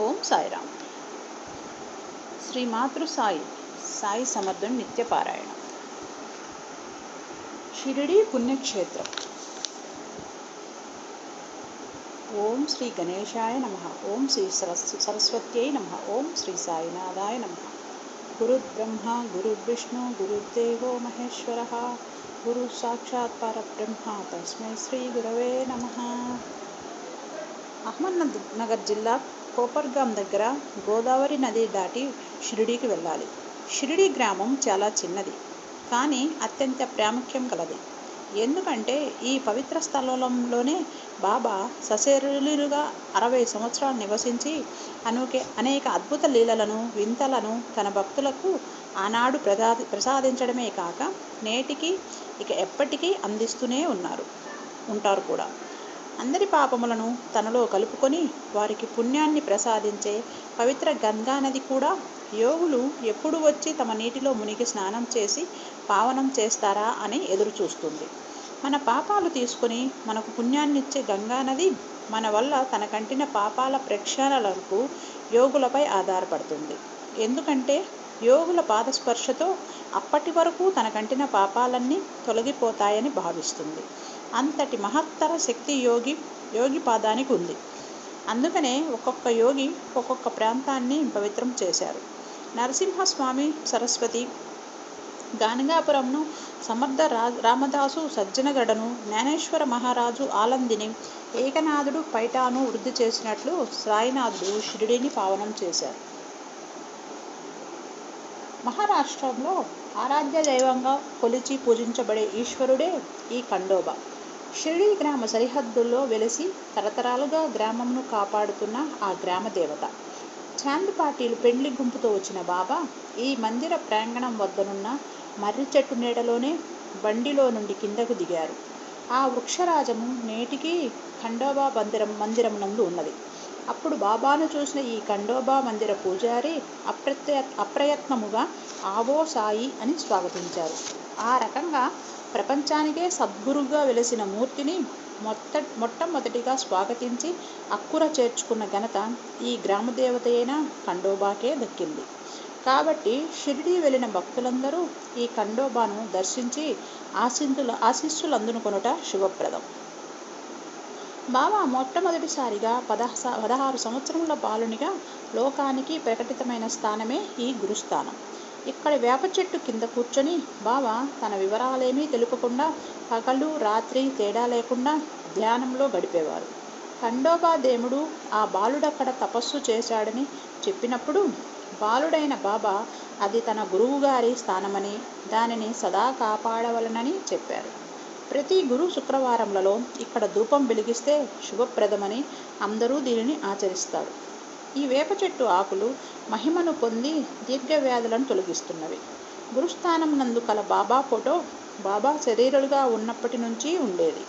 ఓం సాయిరామ్ శ్రీ మాతృ సాయి సాయి సమర్థుని నిత్యపారాయణ షిరిడి పుణ్యక్షేత్రం ఓం శ్రీ గణేశాయ నమ ఓం శ్రీ సరస్ సరస్వత్యై నమ ఓం శ్రీ సాయినాథాయ నమ గురుర్బ్రహ్మ గురుర్విష్ణు గురుర్దేవో మహేశ్వర గురు సాక్షాత్ పరబ్రహ్మ తస్మై శ్రీ గురవే నమ అహ్మద్ నగర్ జిల్లా కోపర్గాం దగ్గర గోదావరి నది దాటి షిరిడీకి వెళ్ళాలి. షిరిడీ గ్రామం చాలా చిన్నది కానీ అత్యంత ప్రాముఖ్యం కలది ఎందుకంటే ఈ పవిత్ర స్థలంలోనే బాబా సశరీరులుగా అరవై సంవత్సరాలు నివసించి అనుకే అనేక అద్భుత లీలలను వింతలను తన భక్తులకు ఆనాడు ప్రదా ప్రసాదించడమే కాక నేటికి ఇక ఎప్పటికీ అందిస్తూనే ఉన్నారు ఉంటారు కూడా. అందరి పాపములను తనలో కలుపుకొని వారికి పుణ్యాన్ని ప్రసాదించే పవిత్ర గంగా నది కూడా. యోగులు ఎప్పుడు వచ్చి తమ నీటిలో మునిగి స్నానం చేసి పావనం చేస్తారా అని ఎదురు చూస్తుంది. మన పాపాలు తీసుకొని మనకు పుణ్యాన్నిచ్చే గంగా నది మన వల్ల తన కంటిన పాపాల ప్రక్షాళనలకు యోగులపై ఆధారపడుతుంది. ఎందుకంటే యోగుల పాదస్పర్శతో అప్పటి వరకు తన కంటిన పాపాలన్నీ తొలగిపోతాయని భావిస్తుంది. అంతటి మహత్తర శక్తి యోగి యోగి పాదానికి ఉంది. అందుకనే ఒక్కొక్క యోగి ఒక్కొక్క ప్రాంతాన్ని పవిత్రం చేశారు. నరసింహస్వామి సరస్వతి గానగాపురంను సమర్థ రా రామదాసు సజ్జనగడను జ్ఞానేశ్వర మహారాజు ఆలందిని ఏకనాథుడు పైటాను వృద్ధి చేసినట్లు సాయినాథుడు షిరిడిని పావనం చేశారు. మహారాష్ట్రంలో ఆరాధ్య దైవంగా కొలిచి పూజించబడే ఈశ్వరుడే ఈ ఖండోబా. షిరిడి గ్రామ సరిహద్దుల్లో వెలిసి తరతరాలుగా గ్రామంను కాపాడుతున్న ఆ గ్రామ దేవత. చాంద్ పార్టీలు పెండ్లి గుంపుతో వచ్చిన బాబా ఈ మందిర ప్రాంగణం వద్దనున్న మర్రి చెట్టు నీడలోనే బండిలో నుండి కిందకు దిగారు. ఆ వృక్షరాజము నేటికి ఖండోబా మందిరం మందిరం నందు ఉన్నది. అప్పుడు బాబాను చూసిన ఈ ఖండోబా మందిర పూజారి అప్రత్య అప్రయత్నముగా ఆవో సాయి అని స్వాగతించారు. ఆ రకంగా ప్రపంచానికే సద్గురుగా వెలిసిన మూర్తిని మొట్ట మొట్టమొదటిగా స్వాగతించి అక్కుర చేర్చుకున్న ఘనత ఈ గ్రామదేవత అయిన ఖండోబాకే దక్కింది. కాబట్టి షిరిడి వెళ్ళిన భక్తులందరూ ఈ ఖండోబాను దర్శించి ఆశింతుల ఆశీస్సులు అందునుకొనుట శుభప్రదం. బాబా మొట్టమొదటిసారిగా పదహ పదహారు సంవత్సరముల బాలునిగా లోకానికి ప్రకటితమైన స్థానమే ఈ గురుస్థానం. ఇక్కడ వేప చెట్టు కింద కూర్చొని బాబా తన వివరాలేమీ తెలుపకుండా పగలు రాత్రి తేడా లేకుండా ధ్యానంలో గడిపేవారు. ఖండోబా దేముడు ఆ బాలుడక్కడ తపస్సు చేశాడని చెప్పినప్పుడు బాలుడైన బాబా అది తన గురువుగారి స్థానమని దానిని సదా కాపాడవలనని చెప్పారు. ప్రతి గురు శుక్రవారంలలో ఇక్కడ ధూపం వెలిగిస్తే శుభప్రదమని అందరూ దీనిని ఆచరిస్తారు. ఈ వేప చెట్టు ఆకులు మహిమను పొంది దీర్ఘవ్యాధులను తొలగిస్తున్నవి. గురుస్థానం నందు కల బాబా ఫోటో బాబా శరీరులుగా ఉన్నప్పటి నుంచి ఉండేది.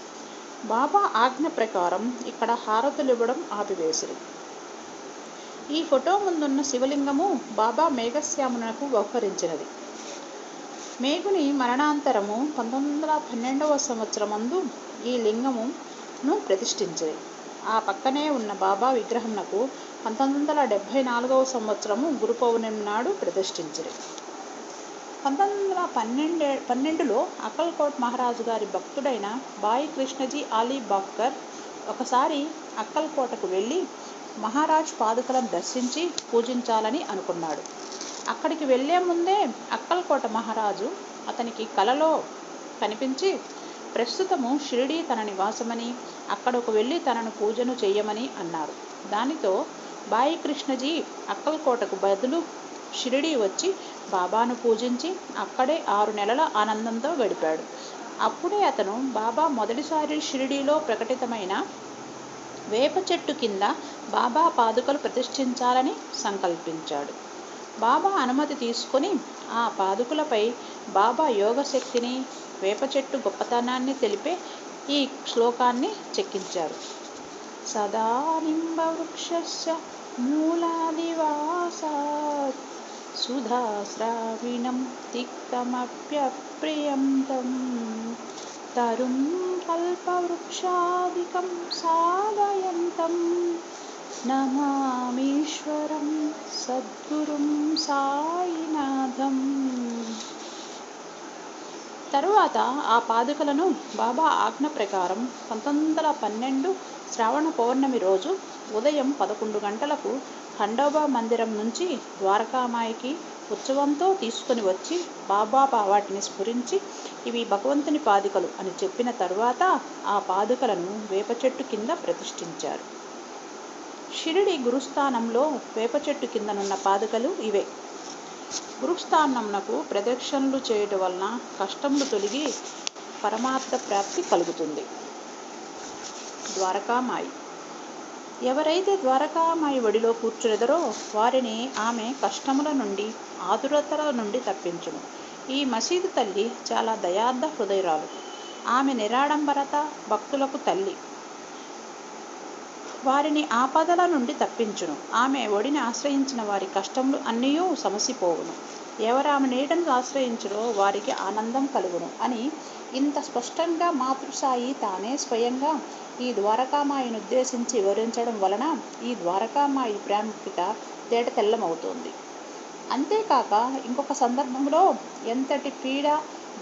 బాబా ఆజ్ఞ ప్రకారం ఇక్కడ హారతులు ఇవ్వడం ఆపివేసిరి. ఈ ఫోటో ముందున్న శివలింగము బాబా మేఘశ్యామునకు వ్యవహరించినది మేఘుని మరణాంతరము పంతొమ్మిది వందల పన్నెండవ సంవత్సరమందు ఈ లింగమును ప్రతిష్ఠించింది ఆ పక్కనే ఉన్న బాబా విగ్రహంనకు పంతొమ్మిది వందల డెబ్భై నాలుగవ సంవత్సరము గురు పౌర్ణమి నాడు ప్రతిష్ఠించిరి. పంతొమ్మిది వందల పన్నెండే పన్నెండులో అక్కల్కోట్ మహారాజు గారి భక్తుడైన బాయి కృష్ణజీ అలీ బాక్కర్ ఒకసారి అక్కల్కోటకు వెళ్ళి మహారాజ్ పాదుకలను దర్శించి పూజించాలని అనుకున్నాడు. అక్కడికి వెళ్ళే ముందే అక్కల్కోట మహారాజు అతనికి కలలో కనిపించి ప్రస్తుతము షిరిడీ తన నివాసమని అక్కడకు వెళ్ళి తనను పూజను చేయమని అన్నారు. దానితో బాయి కృష్ణజీ అక్కల్కోటకు బదులు షిరిడీ వచ్చి బాబాను పూజించి అక్కడే ఆరు నెలల ఆనందంతో గడిపాడు. అప్పుడే అతను బాబా మొదటిసారి షిరిడీలో ప్రకటితమైన వేప చెట్టు కింద బాబా పాదుకలు ప్రతిష్ఠించాలని సంకల్పించాడు. బాబా అనుమతి తీసుకొని ఆ పాదుకులపై బాబా యోగశక్తిని వేప చెట్టు గొప్పతనాన్ని తెలిపే ఈ శ్లోకాన్ని చెక్కించారు. సదా నింబవృక్షస్య మూలాదివాసాత్ సుధాస్రావిణం తిక్తమప్యప్రియం తం తరుం కల్పవృక్షాదికం సాధయంతం నమామీశ్వరం సద్గురుం సాయినాథం తరువాత ఆ పాదుకలను బాబా ఆజ్ఞ ప్రకారం పంతొమ్మిది వందల పన్నెండు శ్రావణ పౌర్ణమి రోజు ఉదయం పదకొండు గంటలకు ఖండోబా మందిరం నుంచి ద్వారకామాయికి ఉత్సవంతో తీసుకుని వచ్చి బాబా వాటిని స్ఫురించి ఇవి భగవంతుని పాదుకలు అని చెప్పిన తరువాత ఆ పాదుకలను వేప చెట్టు కింద ప్రతిష్ఠించారు. షిరిడి గురుస్థానంలో వేప చెట్టు కిందనున్న పాదుకలు ఇవే. గురుస్థానమునకు ప్రదక్షిణలు చేయటం వలన కష్టములు తొలగి పరమార్థ ప్రాప్తి కలుగుతుంది. ద్వారకామాయి. ఎవరైతే ద్వారకామాయి ఒడిలో కూర్చునేదరో వారిని ఆమె కష్టముల నుండి ఆదురతల నుండి తప్పించును. ఈ మసీదు తల్లి చాలా దయార్థ హృదయరాలు. ఆమె నిరాడంబరత భక్తులకు తల్లి. వారిని ఆపదల నుండి తప్పించును. ఆమె ఒడిని ఆశ్రయించిన వారి కష్టములు అన్నీ సమసిపోవును. ఎవరు ఆమె నీడను ఆశ్రయించడో వారికి ఆనందం కలుగును అని ఇంత స్పష్టంగా మాతృసాయి తానే స్వయంగా ఈ ద్వారకామాయిని ఉద్దేశించి వివరించడం వలన ఈ ద్వారకామాయి ప్రాముఖ్యత తేట తెల్లమవుతుంది. అంతేకాక ఇంకొక సందర్భంలో ఎంతటి పీడ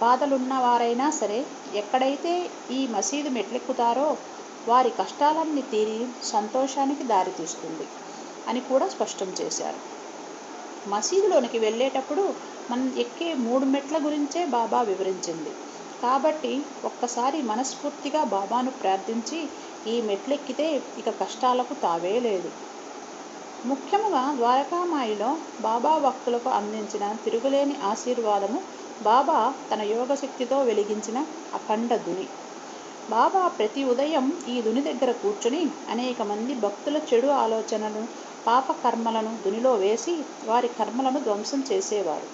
బాధలున్న వారైనా సరే ఎక్కడైతే ఈ మసీదు మెట్లెక్కుతారో వారి కష్టాలన్నీ తీరి సంతోషానికి దారితీస్తుంది అని కూడా స్పష్టం చేశారు. మసీదులోనికి వెళ్ళేటప్పుడు మనం ఎక్కే మూడు మెట్ల గురించే బాబా వివరించింది. కాబట్టి ఒక్కసారి మనస్ఫూర్తిగా బాబాను ప్రార్థించి ఈ మెట్లెక్కితే ఇక కష్టాలకు తావే లేదు. ముఖ్యముగా ద్వారకామాయిలో బాబా భక్తులకు అందించిన తిరుగులేని ఆశీర్వాదము బాబా తన యోగశక్తితో వెలిగించిన అఖండ దుని బాబా ప్రతి ఉదయం ఈ దుని దగ్గర కూర్చుని అనేక మంది భక్తుల చెడు ఆలోచనలను పాప కర్మలను దునిలో వేసి వారి కర్మలను ధ్వంసం చేసేవారు.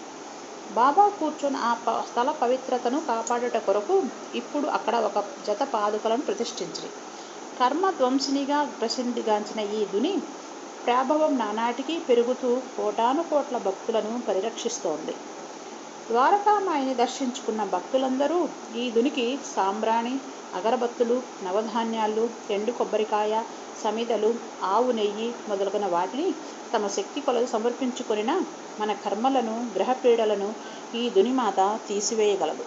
బాబా కూర్చున్న ఆ ప స్థల పవిత్రతను కాపాడుట కొరకు ఇప్పుడు అక్కడ ఒక జత పాదుకలను ప్రతిష్ఠించి కర్మ ధ్వంసినిగా ప్రసిద్ధిగాంచిన ఈ దుని ప్రాభవం నానాటికి పెరుగుతూ కోటాను కోట్ల భక్తులను పరిరక్షిస్తోంది. ద్వారకామాయిని దర్శించుకున్న భక్తులందరూ ఈ దునికి సాంబ్రాణి అగరబత్తులు నవధాన్యాలు ఎండు కొబ్బరికాయ సమిదలు ఆవు నెయ్యి మొదలగున వాటిని తమ శక్తి కొలది సమర్పించుకొనిన మన కర్మలను గ్రహపీడలను ఈ దునిమాత తీసివేయగలదు.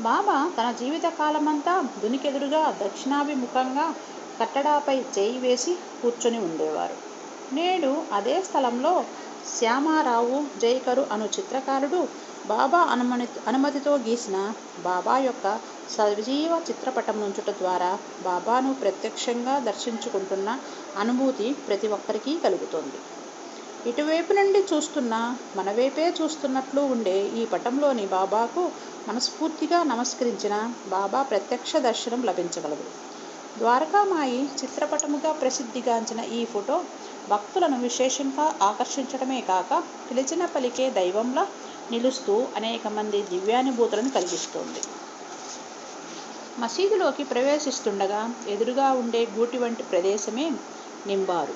బాబా తన జీవిత కాలమంతా దునికెదురుగా దక్షిణాభిముఖంగా కట్టడాపై చేయి వేసి కూర్చొని ఉండేవారు. నేడు అదే స్థలంలో శ్యామారావు జైకరు అను చిత్రకారుడు బాబా అనుమతి అనుమతితో గీసిన బాబా యొక్క సజీవ చిత్రపటం నుంచుట ద్వారా బాబాను ప్రత్యక్షంగా దర్శించుకుంటున్న అనుభూతి ప్రతి ఒక్కరికి కలుగుతుంది. ఇటువైపు నుండి చూస్తున్న మన వైపే చూస్తున్నట్లు ఉండే ఈ పటంలోని బాబాకు మనస్ఫూర్తిగా నమస్కరించిన బాబా ప్రత్యక్ష దర్శనం లభించగలదు. ద్వారకామాయి చిత్రపటముగా ప్రసిద్ధిగాంచిన ఈ ఫోటో భక్తులను విశేషంగా ఆకర్షించడమే కాక పిలిచిన పలికే దైవంలా నిలుస్తూ అనేక మంది దివ్యానుభూతులను కలిగిస్తుంది. మసీదులోకి ప్రవేశిస్తుండగా ఎదురుగా ఉండే గూటి వంటి ప్రదేశమే నింబారు.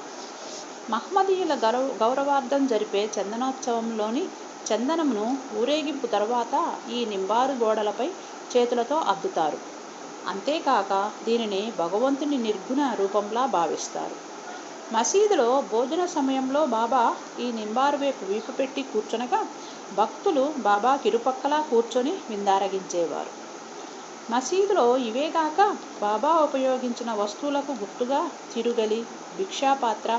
మహమ్మదీయుల గౌరవ గౌరవార్థం జరిపే చందనోత్సవంలోని చందనమును ఊరేగింపు తర్వాత ఈ నింబారు గోడలపై చేతులతో అద్దుతారు. అంతేకాక దీనిని భగవంతుని నిర్గుణ రూపంలా భావిస్తారు. మసీదులో భోజన సమయంలో బాబా ఈ నింబారు వైపు వీపు పెట్టి కూర్చునగా భక్తులు బాబా కిరుపక్కలా కూర్చొని విందారగించేవారు. మసీదులో ఇవేగాక బాబా ఉపయోగించిన వస్తువులకు గుర్తుగా తిరుగలి భిక్షాపాత్ర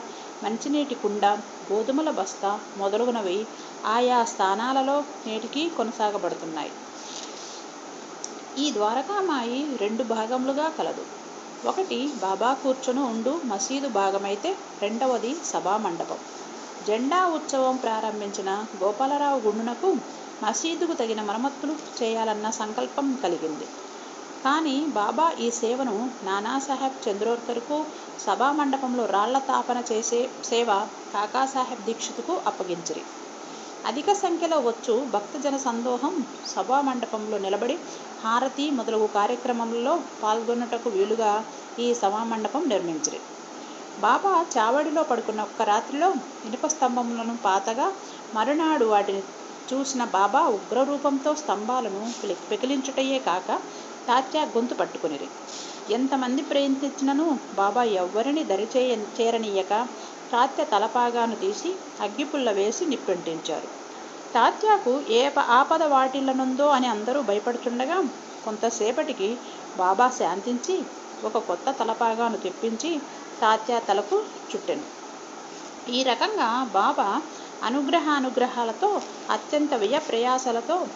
మంచినీటి కుండ గోధుమల బస్తా మొదలగునవి ఆయా స్థానాలలో నేటికి కొనసాగబడుతున్నాయి. ఈ ద్వారకామాయి రెండు భాగములుగా కలదు. ఒకటి బాబా కూర్చొని ఉండు మసీదు భాగమైతే రెండవది సభా మండపం. జెండా ఉత్సవం ప్రారంభించిన గోపాలరావు గుండునకు మసీదుకు తగిన మరమ్మతులు చేయాలన్న సంకల్పం కలిగింది. కానీ బాబా ఈ సేవను నానాసాహెబ్ చంద్రోర్కర్కు సభా మండపంలో రాళ్ళ తాపన చేసే సేవ కాకాసాహెబ్ దీక్షితుకు అప్పగించిరి. అధిక సంఖ్యలో వచ్చు భక్తజన సందోహం సభా మండపంలో నిలబడి హారతి మొదలగు కార్యక్రమంలో పాల్గొనుటకు వీలుగా ఈ సభా మండపం నిర్మించిరి. బాబా చావడిలో పడుకున్న ఒక్క రాత్రిలో ఇనుప స్తంభములను పాతగా మరునాడు వాటిని చూసిన బాబా ఉగ్రరూపంతో స్తంభాలను పెకిలించుటయే కాక తాత్య గొంతు పట్టుకునిరి. ఎంతమంది ప్రయత్నించినను బాబా ఎవ్వరిని దరిచేయ చేరనీయక తాత్య తలపాగాను తీసి అగ్గిపుల్ల వేసి నిప్పంటించారు. తాత్యాకు ఏ ప- ఆపద వాటిల్లనుందో అని అందరూ భయపడుతుండగా కొంతసేపటికి బాబా శాంతించి ఒక కొత్త తలపాగాను తెప్పించి తాత్య తలకు చుట్టెను. ఈ రకంగా బాబా అనుగ్రహానుగ్రహాలతో అత్యంత వ్యయ ప్రయాసలతో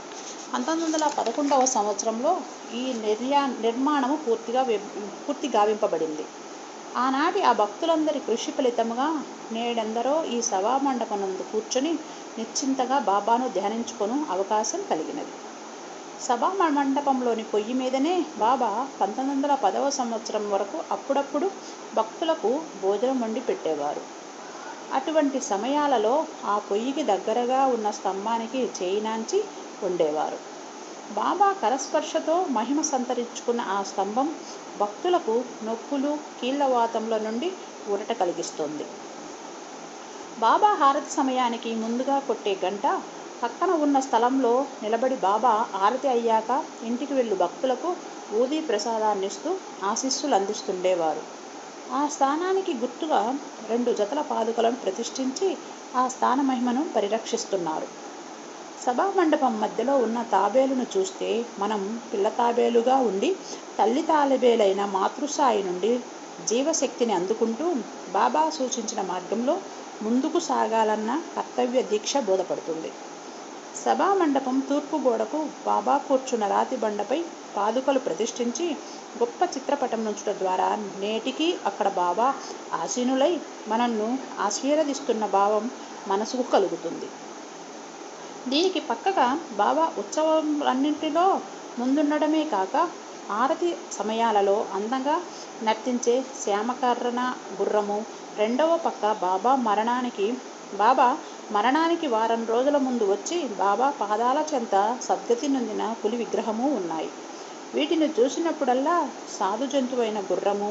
పంతొమ్మిది వందల పదకొండవ సంవత్సరంలో ఈ నిర్యా నిర్మాణము పూర్తిగా వి- పూర్తి గావింపబడింది. ఆనాటి ఆ భక్తులందరి కృషి ఫలితముగా నేడెందరో ఈ సభామండపనందు కూర్చొని నిశ్చింతగా బాబాను ధ్యానించుకొను అవకాశం కలిగినది. సభా మండపంలోని పొయ్యి మీదనే బాబా పంతొమ్మిది వందల పదవ సంవత్సరం వరకు అప్పుడప్పుడు భక్తులకు భోజనం వండి పెట్టేవారు. అటువంటి సమయాలలో ఆ పొయ్యికి దగ్గరగా ఉన్న స్తంభానికి చేయినాంచి ఉండేవారు బాబా కరస్పర్శతో మహిమ సంతరించుకున్న ఆ స్తంభం భక్తులకు నొప్పులు కీళ్ళవాతంల నుండి ఊరట కలిగిస్తుంది. బాబా హారతి సమయానికి ముందుగా కొట్టే గంట పక్కన ఉన్న స్థలంలో నిలబడి బాబా హారతి అయ్యాక ఇంటికి వెళ్ళు భక్తులకు ఊదీ ప్రసాదాన్నిస్తూ ఆశీస్సులు అందిస్తుండేవారు. ఆ స్థానానికి గుర్తుగా రెండు జతల పాదుకలను ప్రతిష్ఠించి ఆ స్థాన మహిమను పరిరక్షిస్తున్నారు. సభా మండపం మధ్యలో ఉన్న తాబేలును చూస్తే మనం పిల్ల తాబేలుగా ఉండి తల్లి తాలబేలైన మాతృసాయి నుండి జీవశక్తిని అందుకుంటూ బాబా సూచించిన మార్గంలో ముందుకు సాగాలన్న కర్తవ్య దీక్ష బోధపడుతుంది. సభా మండపం తూర్పు గోడకు బాబా కూర్చున్న రాతి బండపై పాదుకలు ప్రతిష్ఠించి గొప్ప చిత్రపటం నుంచుట ద్వారా నేటికి అక్కడ బాబా ఆసీనులై మనల్ని ఆశీర్వదిస్తున్న భావం మనసుకు కలుగుతుంది. దీనికి పక్కగా బాబా ఉత్సవాలన్నింటిలో ముందుండడమే కాక ఆరతి సమయాలలో అందంగా నర్తించే శ్యామకర్ణ గుర్రము రెండవ పక్క బాబా మరణానికి బాబా మరణానికి వారం రోజుల ముందు వచ్చి బాబా పాదాల చెంత సద్గతి నొందిన పులి విగ్రహము ఉన్నాయి. వీటిని చూసినప్పుడల్లా సాధు జంతువైన గుర్రము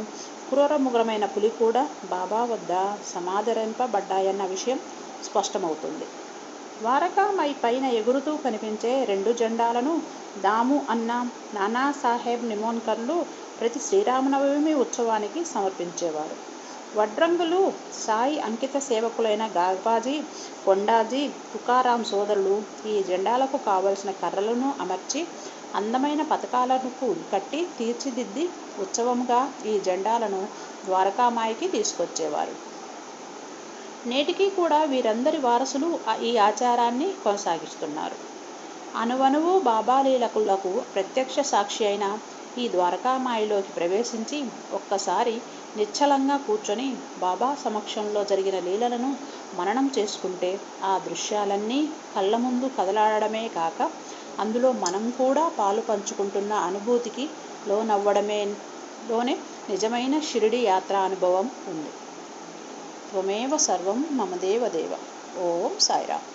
క్రూరముగ్రమైన పులి కూడా బాబా వద్ద సమాదరింపబడ్డాయన్న విషయం స్పష్టమవుతుంది. ద్వారకామై పైన ఎగురుతూ కనిపించే రెండు జెండాలను దాము అన్న నానాసాహెబ్ నిమోన్కర్లు ప్రతి శ్రీరామనవమి ఉత్సవానికి సమర్పించేవారు. వడ్రంగులు సాయి అంకిత సేవకులైన గాగ్బాజీ కొండాజీ తుకారాం సోదరులు ఈ జెండాలకు కావలసిన కర్రలను అమర్చి అందమైన పథకాలను కట్టి తీర్చిదిద్ది ఉత్సవంగా ఈ జెండాలను ద్వారకామాయికి తీసుకొచ్చేవారు. నేటికీ కూడా వీరందరి వారసులు ఈ ఆచారాన్ని కొనసాగిస్తున్నారు. అనువనువు బాబాలీలకులకు ప్రత్యక్ష సాక్షి అయిన ఈ ద్వారకామాయిలోకి ప్రవేశించి ఒక్కసారి నిశ్చలంగా కూర్చొని బాబా సమక్షంలో జరిగిన లీలలను మననం చేసుకుంటే ఆ దృశ్యాలన్నీ కళ్ళ ముందు కదలాడమే కాక అందులో మనం కూడా పాలు పంచుకుంటున్న అనుభూతికి లోనవ్వడమే లోనే నిజమైన షిరిడి యాత్ర అనుభవం ఉంది. त्वमेव सर्वं मम देवदेव ओम साईराम